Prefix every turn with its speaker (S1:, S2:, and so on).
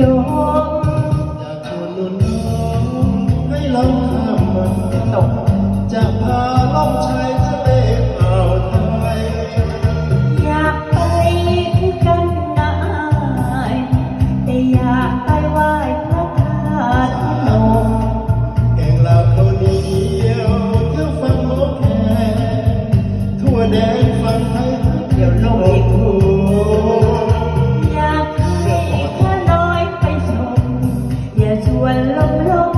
S1: จอง
S2: จากคนนุ่นน้องให้เราข้ามมันตกจะพาล่องชายทะเลอ่าวไทย
S1: อยากไปกันนายแต่อยากไปไหว้พระธาตุน
S2: มแกงลาเขาเดียวเที่ยวฟังโลกแค่ทั่วแดนฟังไทยเดี๋ยวโลกอีก
S1: ลมลม